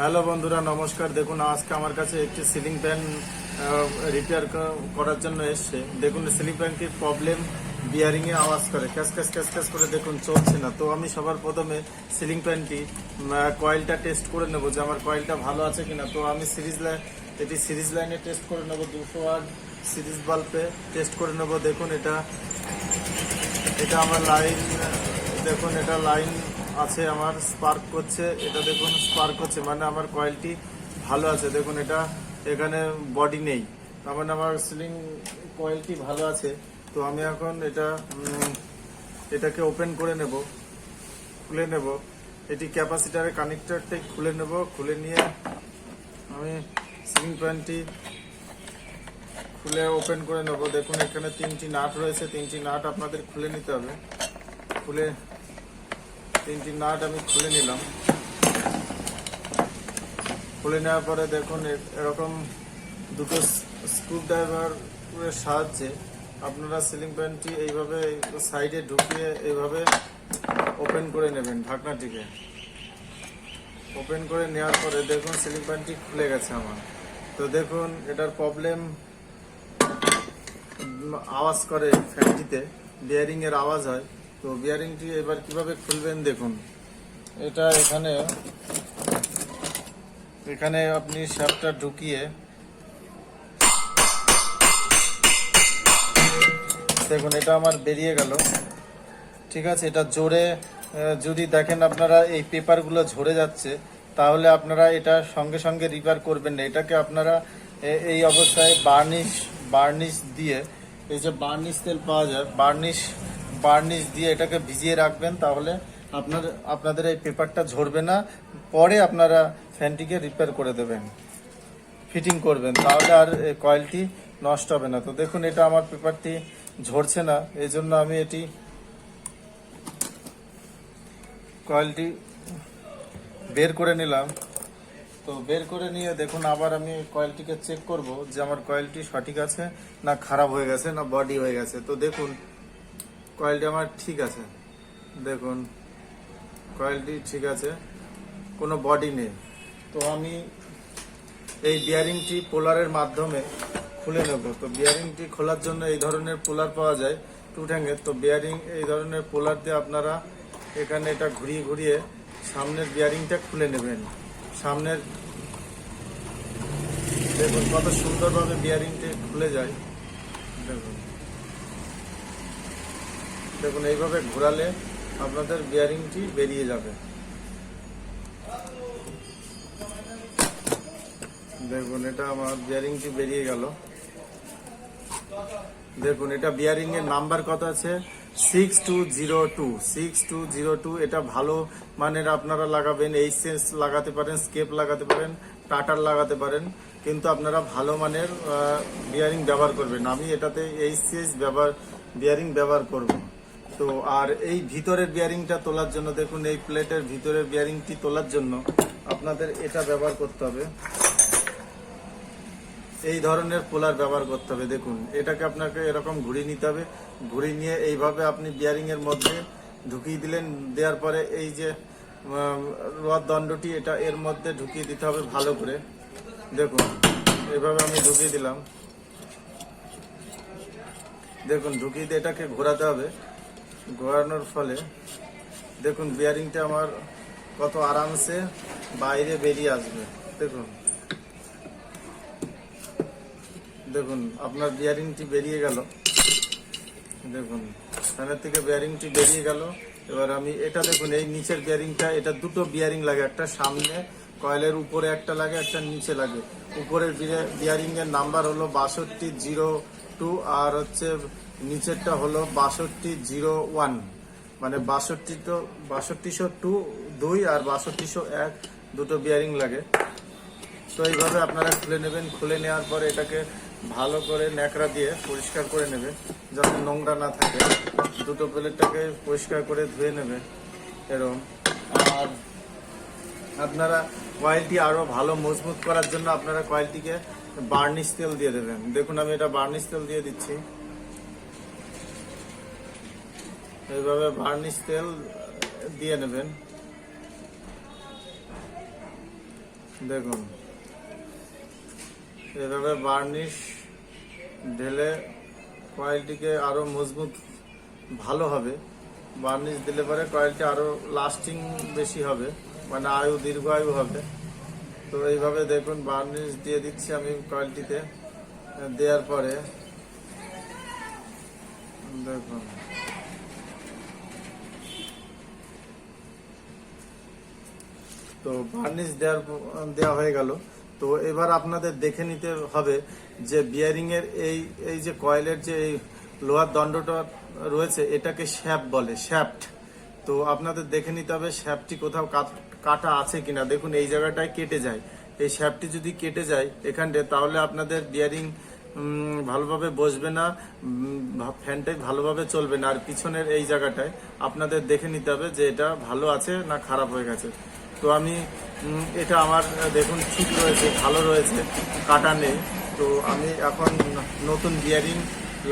Hello বন্ধুরা, নমস্কার। দেখুন, আজকে আমার কাছে একটি সিলিং ফ্যান রিপেয়ার করার জন্য এসছে। দেখুন সিলিং ফ্যানটির প্রবলেম বিয়ারিং এ আওয়াজ করে। ক্যাস ক্যাস ক্যাস ক্যাস করে দেখুন, চলছে না। তো আমি সবার প্রথমে সিলিং ফ্যানটি কয়েলটা টেস্ট করে নেব যে আমার কয়েলটা ভালো আছে কিনা। তো আমি সিরিজ লাইন এটি সিরিজ লাইনে টেস্ট করে নেব দুশো ওয়াট সিরিজ বাল্বে টেস্ট করে নেব। দেখুন, এটা এটা আমার লাইন দেখুন, এটা লাইন আছে, আমার স্পার্ক করছে, এটা দেখুন স্পার্ক হচ্ছে মানে আমার কয়েলটি ভালো আছে, দেখুন এটা, এখানে বডি নেই তার মানে আমার সিলিং কয়েলটি ভালো আছে, তো আমি এখন এটা এটাকে ওপেন করে নেব, খুলে নেব, এটি ক্যাপাসিটারের কানেক্টরটাই খুলে নেব, খুলে নিয়ে আমি সিলিং ফ্যানটি খুলে ওপেন করে নেব, দেখুন এখানে তিনটি নাট রয়েছে, তিনটি নাট আপনাদের খুলে নিতে হবে, খুলে তিনটি নাট আমি খুলে নিলাম। খুলে নেওয়ার পরে দেখুন এরকম দুটো স্ক্রু ড্রাইভার সাহায্যে আপনারা সিলিং ফ্যানটি এইভাবে সাইডে ঢুকিয়ে এইভাবে ওপেন করে নেবেন ঢাকনাটিকে। ওপেন করে নেওয়ার পরে দেখুন, সিলিং ফ্যানটি খুলে গেছে আমার। তো দেখুন, এটার প্রবলেম আওয়াজ করে ফ্যানটিতে বিয়ারিং এর আওয়াজ হয়। তো বিয়ারিংটি এবার কীভাবে খুলবেন দেখুন। এটা এখানে এখানে আপনি শ্যাপটা ঢুকিয়ে দেখুন, এটা আমার বেরিয়ে গেল। ঠিক আছে, এটা জোরে যদি দেখেন আপনারা এই পেপারগুলো ঝরে যাচ্ছে, তাহলে আপনারা এটা সঙ্গে সঙ্গে রিপেয়ার করবেন না। এটাকে আপনারা এই অবস্থায় বার্নিশ বার্নিশ দিয়ে, এই যে বার্নিশ তেল পাওয়া যায় বার্নিশ বার্নিশ দিয়ে এটাকে ভিজিয়ে রাখবেন, তাহলে আপনার, আপনাদের এই পেপারটা ঝরবে না। পরে আপনারা ফ্যানটিকে রিপেয়ার করে দেবেন, ফিটিং করবেন, তাহলে আর কয়েলটি নষ্ট হবে না। তো দেখুন, এটা আমার পেপারটি ঝরছে না, এই জন্য আমি এটি কয়েলটি বের করে নিলাম। তো বের করে নিয়ে দেখুন, আবার আমি কয়েলটিকে চেক করব যে আমার কয়েলটি সঠিক আছে না খারাপ হয়ে গেছে না বডি হয়ে গেছে। তো দেখুন কয়েলটি আমার ঠিক আছে। দেখুন, কয়েলটি ঠিক আছে, কোনো বডি নেই। তো আমি এই বিয়ারিংটি পোলারের মাধ্যমে খুলে নেব। তো বিয়ারিংটি খোলার জন্য এই ধরনের পোলার পাওয়া যায় টু ট্যাঙ্গের তো বিয়ারিং এই ধরনের পোলার দিয়ে আপনারা এখানে এটা ঘুরিয়ে ঘুরিয়ে সামনের বিয়ারিংটা খুলে নেবেন। সামনের দেখুন কত সুন্দরভাবে বিয়ারিংটি খুলে যায়। দেখুন। দেখুন, এইভাবে ঘোরালে আপনাদের বিয়ারিংটি বেরিয়ে যাবে। দেখুন, এটা আমার বিয়ারিংটি বেরিয়ে গেল। দেখুন, এটা বিয়ারিং এর নাম্বার কত আছে? Six two zero two six two zero two এটা ভালো মানের আপনারা লাগাবেন, এই সেন্স লাগাতে পারেন স্কেপ লাগাতে পারেন টাটার লাগাতে পারেন। কিন্তু আপনারা ভালো মানের বিয়ারিং ব্যবহার করবেন। আমি এটাতে এই সিএস ব্যবহার বিয়ারিং ব্যবহার করব। তো আর এই ভিতরের বিয়ারিংটা তোলার জন্য দেখুন, এই প্লেটের ভিতরের বিয়ারিংটি তোলার জন্য আপনাদের এটা ব্যবহার করতে হবে। এই ধরনের পোলার ব্যবহার করতে হবে। দেখুন, এটাকে আপনাকে এরকম ঘুরিয়ে নিতে হবে। ঘুরিয়ে নিয়ে এইভাবে আপনি বিয়ারিং এর মধ্যে ঢুকিয়ে দিলেন, দেওয়ার পরে এই যে রড দণ্ডটি, এটা এর মধ্যে ঢুকিয়ে দিতে হবে ভালো করে। দেখুন এভাবে আমি ঢুকিয়ে দিলাম। দেখুন, ঢুকিয়ে দিয়ে এটাকে ঘোরাতে হবে। ঘোরানোর ফলে, দেখুন বিয়ারিংটা আমার কত আরামসে বাইরে বেরিয়ে আসবে। দেখুন। দেখুন, আপনার বিয়ারিংটি বেরিয়ে গেল। দেখুন ফ্যানের থেকে বিয়ারিংটি বেরিয়ে গেল। এবার আমি এটা দেখুন, এই নিচের বিয়ারিংটা এটা দুটো বিয়ারিং লাগে, একটা সামনে কয়েলের উপরে, একটা লাগে, একটা নিচে লাগে। উপরের বিয়ারিং এর নাম্বার হলো বাষট্টি, জিরো টু আর হচ্ছে নিচেরটা হলো বাষট্টি জিরো ওয়ান। মানে বাষট্টি তো বাষট্টিশো টু, দুই আর বাষট্টিশো এক, দুটো বিয়ারিং লাগে। তো এইভাবে আপনারা খুলে নেবেন। খুলে নেওয়ার পরে এটাকে ভালো করে ন্যাকড়া দিয়ে পরিষ্কার করে নেবে যাতে নোংরা না থাকে। দুটো প্লেটটাকে পরিষ্কার করে ধুয়ে নেবে এরকম আর আপনারা কয়েলটি আরও ভালো মজবুত করার জন্য আপনারা কয়েলটিকে বার্নিশ তেল দিয়ে দেবেন। দেখুন, আমি এটা বার্নিশ তেল দিয়ে দিচ্ছি। এইভাবে বার্নিশ তেল দিয়ে নেবেন। দেখুন এভাবে বার্নিশ ঢেলে কয়েলটিকে আরও মজবুত ভালো হবে। বার্নিশ দিলে পরে কয়েলটি আরও লাস্টিং বেশি হবে মানে আয়ু দীর্ঘ আয়ু হবে। তো এইভাবে দেখুন বার্নিশ দিয়ে দিচ্ছি আমি কয়েলটিতে। দেওয়ার পরে, দেখুন। তো বার্নিশ দেওয়ার দেওয়া হয়ে গেল। তো এবার আপনাদের দেখে নিতে হবে যে বিয়ারিং এর এই এই যে কয়েলের যে এই লোহার দণ্ডটা রয়েছে, এটাকে শ্যাপ বলে, শ্যাফট। তো আপনাদের দেখে নিতে হবে শ্যাপটি কোথাও কাটা আছে কিনা, দেখুন, এই জায়গাটায় কেটে যায়। এই শ্যাপটি যদি কেটে যায় এখানটায়, তাহলে আপনাদের বিয়ারিং ভালোভাবে বসবে না ফ্যানটাই ভালোভাবে চলবে না। আর পিছনের এই জায়গাটায় আপনাদের দেখে নিতে হবে যে এটা ভালো আছে না খারাপ হয়ে গেছে। তো আমি এটা আমার, দেখুন, ঠিক রয়েছে, ভালো রয়েছে, কাটা নেই। তো আমি এখন নতুন বিয়ারিং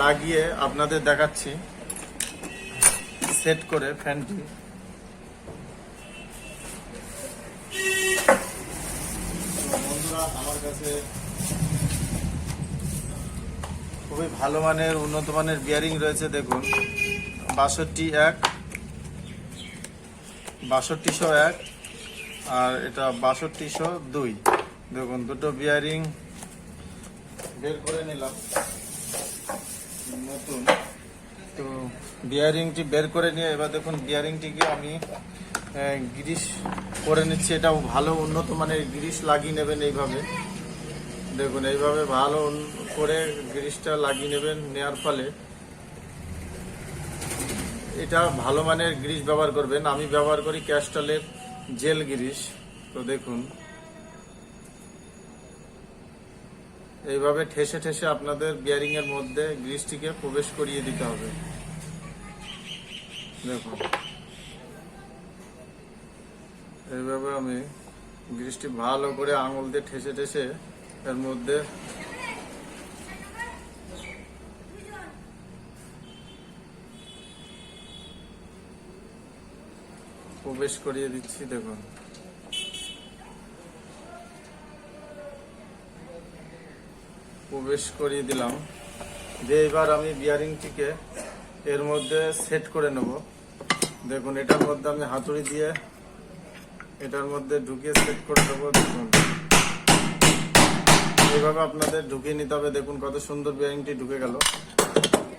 লাগিয়ে আপনাদের দেখাচ্ছি। সেট করে ফ্যানটি তো আমার কাছে খুবই ভালো মানের, উন্নত মানের বিয়ারিং রয়েছে, দেখুন। বাষট্টি এক বাষট্টিশো এক, আর এটা বাষট্টিশো দুই। দেখুন, দুটো বিয়ারিং বের করে নিলাম। নতুন। তো বিয়ারিংটি বের করে নিয়ে, এবার দেখুন বিয়ারিংটিকে আমি গ্রিস করে নিচ্ছি এটা ভালো, উন্নত মানের গ্রিস লাগিয়ে নেবেন এইভাবে। দেখুন, এইভাবে ভালো করে গ্রিসটা লাগিয়ে নেবেন নেওয়ার ফলে। এটা ভালো মানের গ্রিস ব্যবহার করবেন। আমি ব্যবহার করি ক্যাস্টলের জেল গ্রিস তো দেখুন, এইভাবে ঠেসে ঠেসে আপনাদের বিয়ারিং এর মধ্যে গ্রিসটিকে প্রবেশ করিয়ে দিতে হবে। দেখুন। এইভাবে আমি গ্রিসটি ভালো করে আঙুল দিয়ে ঠেসে ঠেসে এর মধ্যে প্রবেশ করিয়ে দিচ্ছি, দেখুন। প্রবেশ করিয়ে দিলাম। যে এবার আমি বিয়ারিংটিকে এর মধ্যে সেট করে নেব। দেখুন, এটার মধ্যে আমি হাতুড়ি দিয়ে এটার মধ্যে ঢুকিয়ে সেট করে দেবো, দেখুন। এইভাবে আপনাদের ঢুকিয়ে নিতে হবে, দেখুন কত সুন্দর বিয়ারিংটি ঢুকে গেল।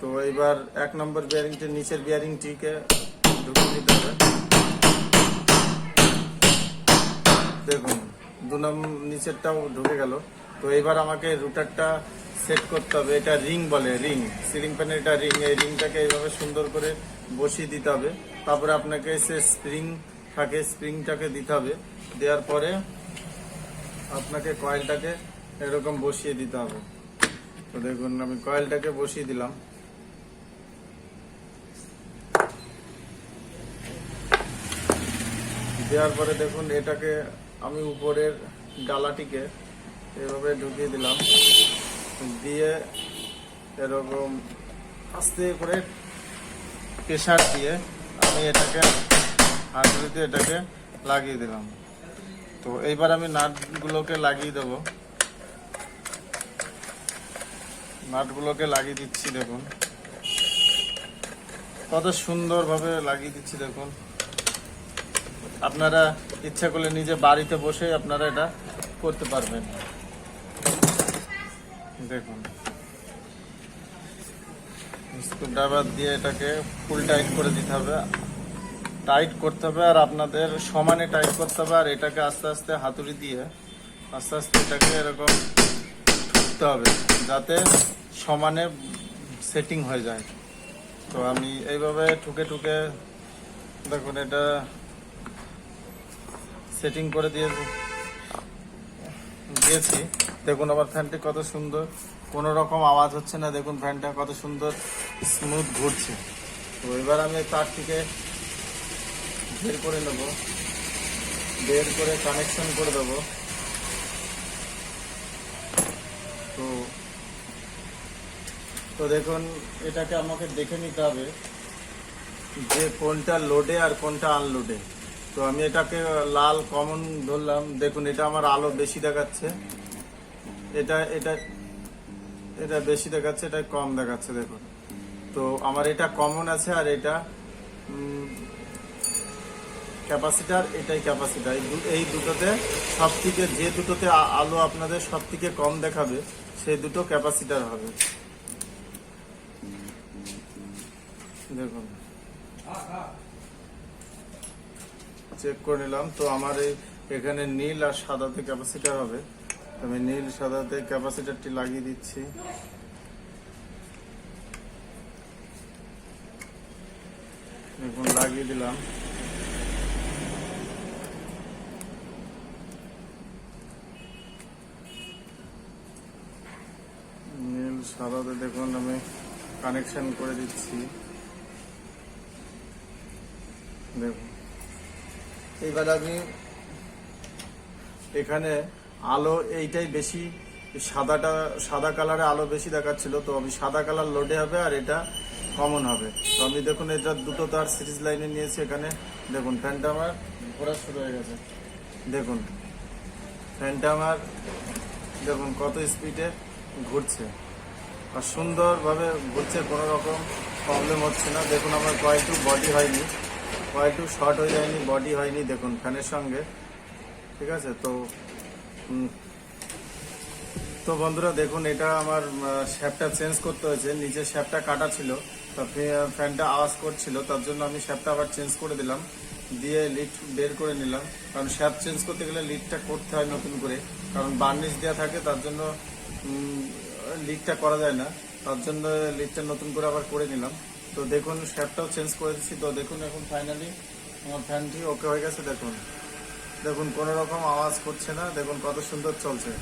তো এইবার এক নম্বর বিয়ারিংটি নিচের বিয়ারিংটিকে ঢুকিয়ে নিতে হবে। দেখুন, দু নম্বর নিচেরটাও ঢুকে গেল। তো এবার আমাকে রুটারটা সেট করতে হবে, এটা রিং বলে রিং সিলিং ফ্যানের এটা রিং এই রিংটাকে এইভাবে সুন্দর করে বসিয়ে দিতে হবে। তারপরে আপনাকে সে স্প্রিং থাকে, স্প্রিংটাকে দিতে হবে। দেওয়ার পরে আপনাকে কয়েলটাকে এরকম বসিয়ে দিতে হবে। তো দেখুন, আমি কয়েলটাকে বসিয়ে দিলাম। দেওয়ার পরে দেখুন, এটাকে আমি উপরের ডালাটিকে এভাবে ঢুকিয়ে দিলাম। দিয়ে এরকম আস্তে করে প্রেশার দিয়ে আমি এটাকে হাতুড়িতে এটাকে লাগিয়ে দিলাম। তো এইবার আমি নাটগুলোকে লাগিয়ে দেবো। নাটগুলোকে লাগিয়ে দিচ্ছি, দেখুন। কত সুন্দরভাবে লাগিয়ে দিচ্ছি, দেখুন। আপনারা ইচ্ছা করলে নিজে বাড়িতে বসে আপনারা এটা করতে পারবেন। দেখুন। স্ক্রুড্রাইভার দিয়ে এটাকে ফুল টাইট করে দিতে হবে। টাইট করতে হবে আর আপনাদের সমানে টাইট করতে হবে আর এটাকে আস্তে আস্তে হাতুড়ি দিয়ে আস্তে আস্তে এটাকে এরকম ঠুকতে হবে যাতে সমানে সেটিং হয়ে যায়। তো আমি এইভাবে ঠুকে ঠুকে দেখুন এটা সেটিং করে দিয়ে দিয়েছি। দেখুন আমার ফ্যানটি কত সুন্দর, কোনো রকম আওয়াজ হচ্ছে না। দেখুন ফ্যানটা কত সুন্দর, স্মুথ ঘুরছে। তো এবার আমি তারটিকে বের করে নেব। বের করে কানেকশন করে দেবো। তো তো দেখুন, এটাকে আমাকে দেখে নিতে হবে যে কোনটা লোডে আর কোনটা আনলোডে তো আমি এটাকে লাল কমন ধরলাম। দেখুন, এটা আমার আলো বেশি দেখাচ্ছে। এটা এটা এটা বেশি দেখাচ্ছে, এটা কম দেখাচ্ছে, দেখুন। তো আমার এটা কমন আছে আর এটা ক্যাপাসিটার, এটাই ক্যাপাসিটার। এই দুটোতে সব থেকে যে দুটোতে আলো আপনাদের সব থেকে কম দেখাবে, সেই দুটো ক্যাপাসিটার হবে। দেখুন। চেক করে নিলাম। তো আমার এই এখানে নীল আর সাদাতে ক্যাপাসিটার হবে। আমি নীল, সাদাতে ক্যাপাসিটারটি লাগিয়ে দিচ্ছি। দেখুন, লাগিয়ে দিলাম নীল সাদাতে দেখুন, আমি কানেকশন করে দিচ্ছি। দেখুন। এবার আমি এখানে আলো, এইটাই বেশি, সাদাটা, সাদা কালারে আলো বেশি দেখাচ্ছিল, তো আমি সাদা কালার লোডে হবে আর এটা কমন হবে। তো আমি দেখুন, এটা দুটো তার সিরিজ লাইনে নিয়েছি এখানে। দেখুন ফ্যানটা আমার ঘোরা শুরু হয়ে গেছে। দেখুন ফ্যানটা আমার, দেখুন, কত স্পিডে ঘুরছে। সুন্দরভাবে ঘুরছে কোনো রকম প্রবলেম হচ্ছে না। দেখুন, আমার কয়েকটু বডি হয়নি। কয়েকটু শর্ট হয়ে যায়নি বডি হয়নি, দেখুন, ফ্যানের সঙ্গে। ঠিক আছে? তো তো বন্ধুরা, দেখুন, এটা আমার শ্যাপটা চেঞ্জ করতে হয়েছে। নিচে শ্যাপটা কাটা ছিল। তো ফ্যানটা আওয়াজ করছিল। তার জন্য আমি শ্যাপটা আবার চেঞ্জ করে দিলাম। দিয়ে লিড বের করে নিলাম। কারণ শ্যাপ চেঞ্জ করতে গেলে লিডটা করতে হয় নতুন করে। কারণ বার্নিশ দেওয়া থাকে, তার জন্য লিডটা করা যায় না, তার জন্য লিকটা নতুন করে আবার করে নিলাম। তো দেখুন শ্যাপটাও চেঞ্জ করে দিচ্ছি তো দেখুন এখন ফাইনালি আমার ফ্যানটি ওকে হয়ে গেছে, দেখুন। দেখুন, কোনো রকম আওয়াজ করছে না, দেখুন কত সুন্দর চলছে।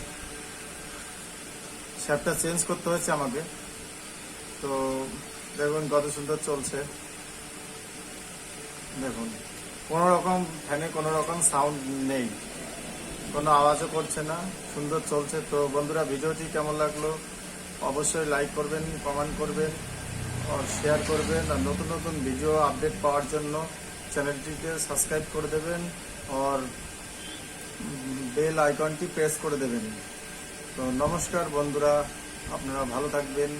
শ্যাপটা চেঞ্জ করতে হয়েছে আমাকে। তো দেখুন, কত সুন্দর চলছে। দেখুন, কোনো রকম ফ্যানে কোনো রকম সাউন্ড নেই। কোনো আওয়াজও করছে না, সুন্দর চলছে। তো বন্ধুরা, ভিডিওটি কেমন লাগল? অবশ্যই লাইক করবেন কমেন্ট করবেন আর শেয়ার করবেন, আর নতুন নতুন ভিডিও আপডেট পাওয়ার জন্য চ্যানেলটিকে সাবস্ক্রাইব করে দেবেন আর বেল আইকনটি প্রেস করে দেবেন। তো নমস্কার বন্ধুরা, আপনারা ভালো থাকবেন।